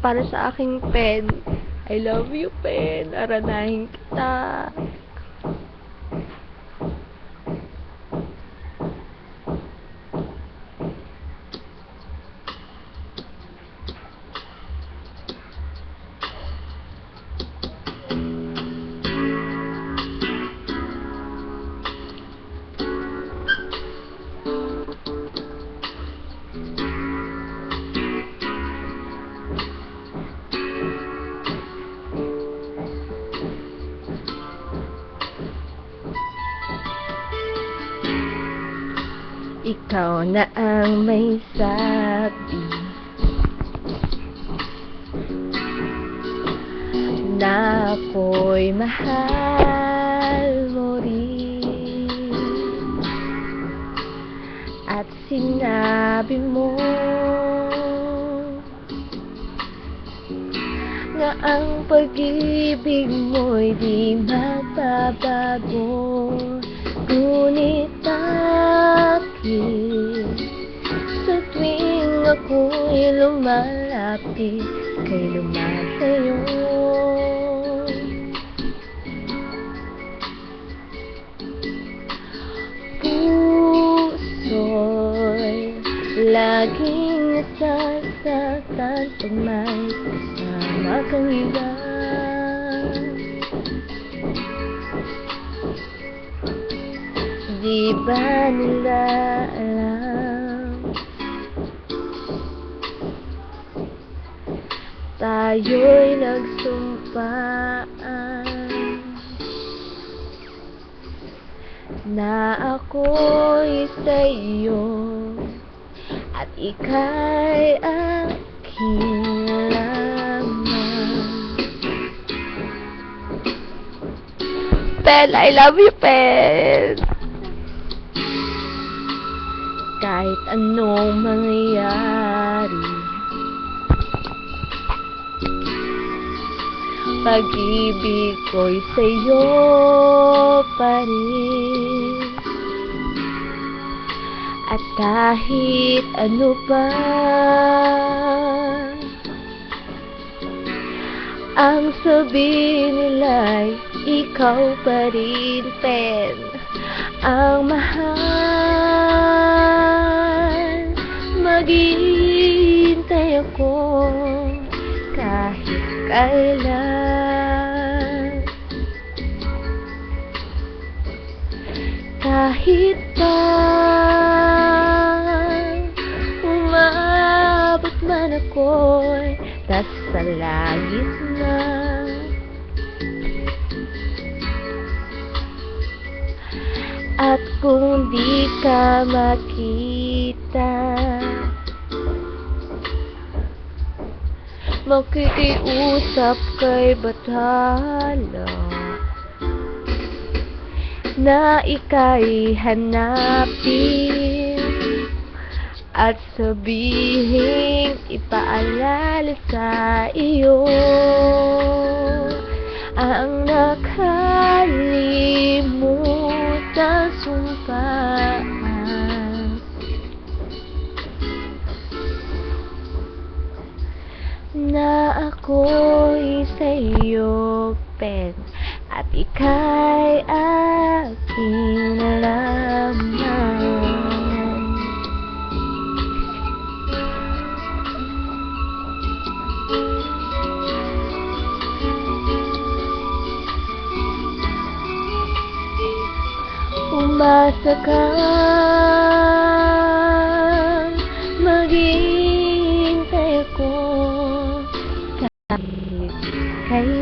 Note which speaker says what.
Speaker 1: para sa aking pen. I love you, pen. Aranahin kita. Ikaw na ang may sabi. Na ako'y mahal mo rin. At sinabi mo Na ang pag-ibig mo'y di magbabago. Ngunit bakit Sa tuwing ako'y lumalapit Kay lumalayo Puso'y laging nasasaktan Pag may kasama kang iba Di ba nila alam Tayo'y nagsumpaan Na ako'y sa'yo At ika'y aking lamang Pen, I love you, Pen! Kahit anong mangyayari. Pag-ibig ko'y sa'yo pa rin. At kahit ano pa Ang sabihin nila'y ikaw pa rin, pen. Ang mahal Maghihintay ako kahit kailan. Kahit pa umabot man ako'y nasa langit na. At kung di ka makita Makikiusap kay Bathala Na ika'y hanapin At sabihin ipaalala sa iyo Ang nakalimutan ako'y sa'yo, pen At ika'y aking lamang Umasa ka Maghihintay ako kahit kailan